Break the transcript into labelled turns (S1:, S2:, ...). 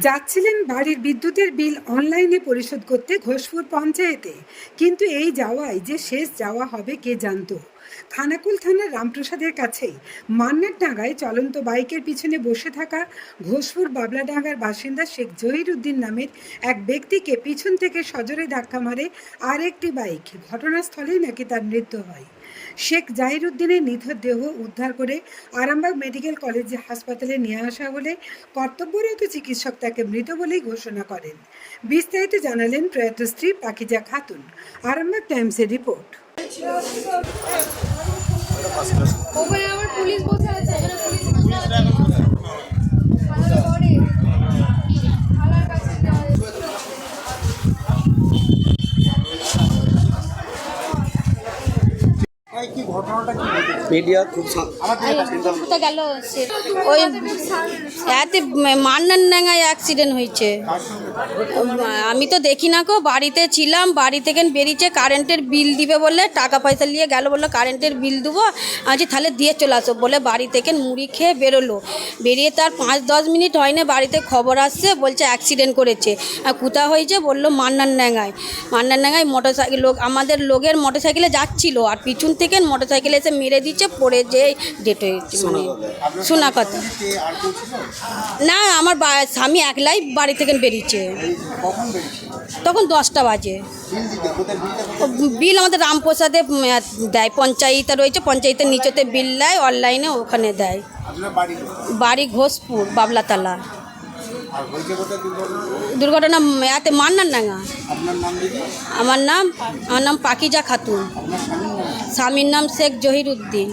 S1: যাচ্ছিলেন বাড়ির বিদ্যুতের বিল অনলাইনে পরিশোধ করতে ঘোষপুর পঞ্চায়েতে। কিন্তু এই যাওয়ায় যে শেষ যাওয়া হবে কে জানতো? খানাকুল থানার রামপ্রসাদের কাছেই মান্নার ডাঙ্গায় চলন্ত বাইকের পিছনে বসে থাকা ঘোষপুর বাবলাডাঙ্গার বাসিন্দা শেখ জহির উদ্দিন নামের এক ব্যক্তিকে পিছন থেকে সজোরে ধাক্কা মারে আর একটি বাইক। ঘটনাস্থলেই নাকি তার মৃত্যু হয়। শেখ জাহির উদ্দিনের নিথর দেহ উদ্ধার করে আরামবাগ মেডিকেল কলেজ হাসপাতালে নিয়ে আসা হলে কর্তব্যরত চিকিৎসক তাকে মৃত বলেই ঘোষণা করেন। বিস্তারিত জানালেন প্রয়াত স্ত্রী পাকিজা খাতুন। আরামবাগ টাইমসের রিপোর্ট।
S2: ওখানে আবার পুলিশ
S3: মিডিয়া খুব
S4: তো গেল ওই এতে মান্নার অ্যাক্সিডেন্ট হয়েছে। আমি তো দেখি না কো বাড়িতে ছিলাম বাড়ি থেকে বেরিয়েছে কারেন্টের বিল দিবে বলে টাকা পয়সা নিয়ে গেল বলল কারেন্টের বিল দেবো আছি তাহলে দিয়ে চলে আসো বলে বাড়ি থেকে মুড়ি খেয়ে বেরোলো। বেরিয়ে তার পাঁচ দশ মিনিট হয়নি বাড়িতে খবর আসছে বলছে অ্যাক্সিডেন্ট করেছে। আর কোথা হয়েছে বলল মান্নার নাঙ্গায় মান্নার নাঙ্গায় মোটর সাইকেল লোক আমাদের লোকের মোটর সাইকেলে যাচ্ছিল আর পিছন থেকে মোটর সাইকেল এসে মেরে দিচ্ছে পড়ে যে ডেট হয়েছে মানে শোনা কথা। না আমার স্বামী একলাই বাড়ি থেকে বেরিয়েছে। তখন দশটা বাজে। বিল আমাদের রামপ্রসাদে দেয় পঞ্চায়েতে রয়েছে পঞ্চায়েতের নিচেতে বিল দেয় অনলাইনে ওখানে দেয়। বাড়ি ঘোষপুর বাবলাতলা। দুর্ঘটনা এতে মান্নার নাঙা আমার নাম আমার নাম পাকিজা খাতুন। স্বামীর নাম শেখ জহির উদ্দিন